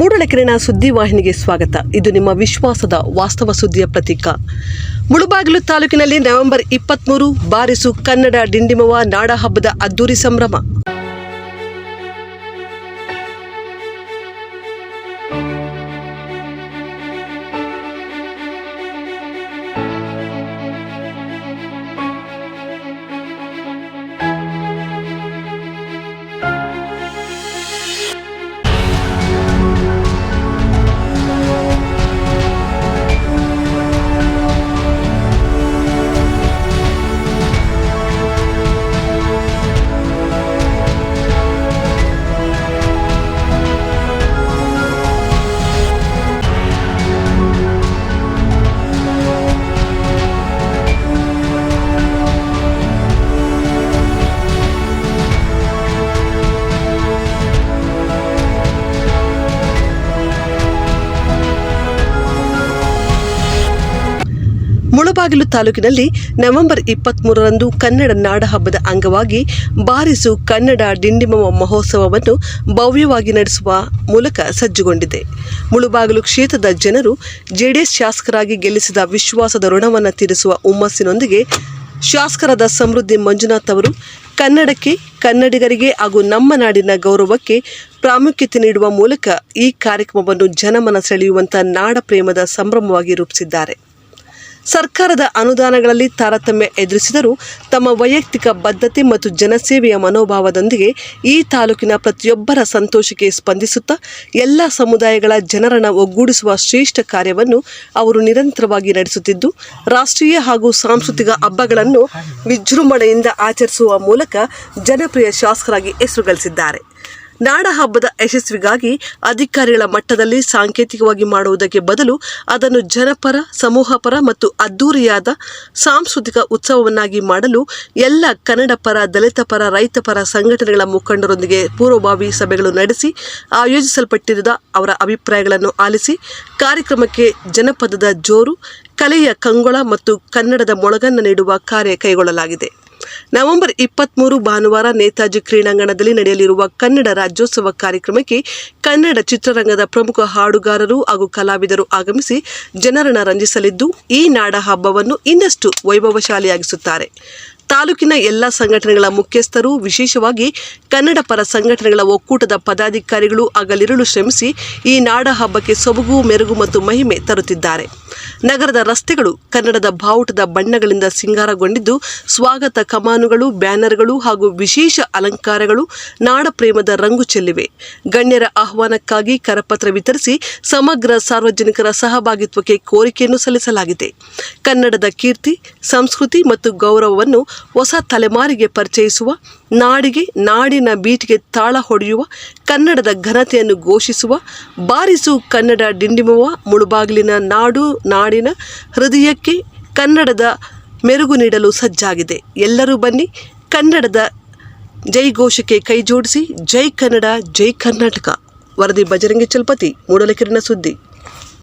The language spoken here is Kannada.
ಮೂಡಲಕೆರೆನ ಸುದ್ದಿವಾಹಿನಿಗೆ ಸ್ವಾಗತ. ಇದು ನಿಮ್ಮ ವಿಶ್ವಾಸದ ವಾಸ್ತವ ಸುದ್ದಿಯ ಪ್ರತೀಕ. ಮುಳುಬಾಗಿಲು ತಾಲೂಕಿನಲ್ಲಿ ನವೆಂಬರ್ ಇಪ್ಪತ್ಮೂರು, ಬಾರಿಸು ಕನ್ನಡ ಡಿಂಡಿಮವ ನಾಡ ಹಬ್ಬದ ಅದ್ದೂರಿ ಸಂಭ್ರಮ. ಮುಳಬಾಗಿಲು ತಾಲೂಕಿನಲ್ಲಿ ನವೆಂಬರ್ ಇಪ್ಪತ್ಮೂರರಂದು ಕನ್ನಡ ನಾಡಹಬ್ಬದ ಅಂಗವಾಗಿ ಬಾರಿಸು ಕನ್ನಡ ಡಿಂಡಿಮವ ಮಹೋತ್ಸವವನ್ನು ಭವ್ಯವಾಗಿ ನಡೆಸುವ ಮೂಲಕ ಸಜ್ಜುಗೊಂಡಿದೆ. ಮುಳುಬಾಗಿಲು ಕ್ಷೇತ್ರದ ಜನರು ಜೆಡಿಎಸ್ ಶಾಸಕರಾಗಿ ಗೆಲ್ಲಿಸಿದ ವಿಶ್ವಾಸದ ಋಣವನ್ನು ತೀರಿಸುವ ಹುಮ್ಮಸ್ಸಿನೊಂದಿಗೆ ಶಾಸಕರಾದ ಸಮೃದ್ಧಿ ಮಂಜುನಾಥ್ ಅವರು ಕನ್ನಡಕ್ಕೆ ಕನ್ನಡಿಗರಿಗೆ ಹಾಗೂ ನಮ್ಮ ನಾಡಿನ ಗೌರವಕ್ಕೆ ಪ್ರಾಮುಖ್ಯತೆ ನೀಡುವ ಮೂಲಕ ಈ ಕಾರ್ಯಕ್ರಮವನ್ನು ಜನಮನ ಸೆಳೆಯುವಂಥ ನಾಡ ಪ್ರೇಮದ ಸಂಭ್ರಮವಾಗಿ ರೂಪಿಸಿದ್ದಾರೆ. ಸರ್ಕಾರದ ಅನುದಾನಗಳಲ್ಲಿ ತಾರತಮ್ಯ ಎದುರಿಸಿದರೂ ತಮ್ಮ ವೈಯಕ್ತಿಕ ಬದ್ಧತೆ ಮತ್ತು ಜನಸೇವೆಯ ಮನೋಭಾವದೊಂದಿಗೆ ಈ ತಾಲೂಕಿನ ಪ್ರತಿಯೊಬ್ಬರ ಸಂತೋಷಕ್ಕೆ ಸ್ಪಂದಿಸುತ್ತಾ ಎಲ್ಲ ಸಮುದಾಯಗಳ ಜನರನ್ನು ಒಗ್ಗೂಡಿಸುವ ಶ್ರೇಷ್ಠ ಕಾರ್ಯವನ್ನು ಅವರು ನಿರಂತರವಾಗಿ ನಡೆಸುತ್ತಿದ್ದು, ರಾಷ್ಟ್ರೀಯ ಹಾಗೂ ಸಾಂಸ್ಕೃತಿಕ ಹಬ್ಬಗಳನ್ನು ವಿಜೃಂಭಣೆಯಿಂದ ಆಚರಿಸುವ ಮೂಲಕ ಜನಪ್ರಿಯ ಶಾಸಕರಾಗಿ ಹೆಸರು ಗಳಿಸಿದ್ದಾರೆ ನಾಡ ಹಬ್ಬದ ಯಶಸ್ವಿಗಾಗಿ ಅಧಿಕಾರಿಗಳ ಮಟ್ಟದಲ್ಲಿ ಸಾಂಕೇತಿಕವಾಗಿ ಮಾಡುವುದಕ್ಕೆ ಬದಲು ಅದನ್ನು ಜನಪರ, ಸಮೂಹಪರ ಮತ್ತು ಅದ್ದೂರಿಯಾದ ಸಾಂಸ್ಕೃತಿಕ ಉತ್ಸವವನ್ನಾಗಿ ಮಾಡಲು ಎಲ್ಲ ಕನ್ನಡ ಪರ ದಲಿತ ಪರ ರೈತ ಪರ ಸಂಘಟನೆಗಳ ಮುಖಂಡರೊಂದಿಗೆ ಪೂರ್ವಭಾವಿ ಸಭೆಗಳು ನಡೆಸಿ ಆಯೋಜಿಸಲ್ಪಟ್ಟಿರುವ ಅವರ ಅಭಿಪ್ರಾಯಗಳನ್ನು ಆಲಿಸಿ ಕಾರ್ಯಕ್ರಮಕ್ಕೆ ಜನಪದದ ಜೋರು, ಕಲೆಯ ಕಂಗೊಳ ಮತ್ತು ಕನ್ನಡದ ಮೊಳಗನ್ನು ನೀಡುವ ಕಾರ್ಯ ಕೈಗೊಳ್ಳಲಾಗಿದೆ. ನವೆಂಬರ್ ಇಪ್ಪತ್ತ್ಮೂರು ಭಾನುವಾರ ನೇತಾಜಿ ಕ್ರೀಡಾಂಗಣದಲ್ಲಿ ನಡೆಯಲಿರುವ ಕನ್ನಡ ರಾಜ್ಯೋತ್ಸವ ಕಾರ್ಯಕ್ರಮಕ್ಕೆ ಕನ್ನಡ ಚಿತ್ರರಂಗದ ಪ್ರಮುಖ ಹಾಡುಗಾರರು ಹಾಗೂ ಕಲಾವಿದರು ಆಗಮಿಸಿ ಜನರನ್ನು ರಂಜಿಸಲಿದ್ದು, ಈ ನಾಡ ಹಬ್ಬವನ್ನು ಇನ್ನಷ್ಟು ವೈಭವಶಾಲಿಯಾಗಿಸುತ್ತಾರೆ. ತಾಲೂಕಿನ ಎಲ್ಲ ಸಂಘಟನೆಗಳ ಮುಖ್ಯಸ್ಥರು, ವಿಶೇಷವಾಗಿ ಕನ್ನಡ ಪರ ಸಂಘಟನೆಗಳ ಒಕ್ಕೂಟದ ಪದಾಧಿಕಾರಿಗಳು ಹಗಲಿರುಳು ಶ್ರಮಿಸಿ ಈ ನಾಡ ಹಬ್ಬಕ್ಕೆ ಸೊಬಗು, ಮೆರುಗು ಮತ್ತು ಮಹಿಮೆ ತರುತ್ತಿದ್ದಾರೆ. ನಗರದ ರಸ್ತೆಗಳು ಕನ್ನಡದ ಬಾವುಟದ ಬಣ್ಣಗಳಿಂದ ಸಿಂಗಾರಗೊಂಡಿದ್ದು, ಸ್ವಾಗತ ಕಮಾನುಗಳು, ಬ್ಯಾನರ್ಗಳು ಹಾಗೂ ವಿಶೇಷ ಅಲಂಕಾರಗಳು ನಾಡ ಪ್ರೇಮದ ರಂಗು ಚೆಲ್ಲಿವೆ. ಗಣ್ಯರ ಆಹ್ವಾನಕ್ಕಾಗಿ ಕರಪತ್ರ ವಿತರಿಸಿ ಸಮಗ್ರ ಸಾರ್ವಜನಿಕರ ಸಹಭಾಗಿತ್ವಕ್ಕೆ ಕೋರಿಕೆಯನ್ನು ಸಲ್ಲಿಸಲಾಗಿದೆ. ಕನ್ನಡದ ಕೀರ್ತಿ, ಸಂಸ್ಕೃತಿ ಮತ್ತು ಗೌರವವನ್ನು ಹೊಸ ತಲೆಮಾರಿಗೆ ಪರಿಚಯಿಸುವ, ನಾಡಿಗೆ, ನಾಡಿನ ಬೀಟಿಗೆ ತಾಳ ಹೊಡೆಯುವ, ಕನ್ನಡದ ಘನತೆಯನ್ನು ಘೋಷಿಸುವ, ಬಾರಿಸು ಕನ್ನಡ ಡಿಂಡಿಮುವ ಮುಳುಬಾಗಿಲಿನ ನಾಡು, ನಾಡಿನ ಹೃದಯಕ್ಕೆ ಕನ್ನಡದ ಮೆರುಗು ನೀಡಲು ಸಜ್ಜಾಗಿದೆ. ಎಲ್ಲರೂ ಬನ್ನಿ, ಕನ್ನಡದ ಜೈ ಘೋಷಕ್ಕೆ ಕೈ ಜೋಡಿಸಿ, ಜೈ ಕನ್ನಡ, ಜೈ ಕರ್ನಾಟಕ. ವರದಿ ಬಜರಂಗಿ ಚಲಪತಿ, ಮೂಡಲಕಿರಣ ಸುದ್ದಿ.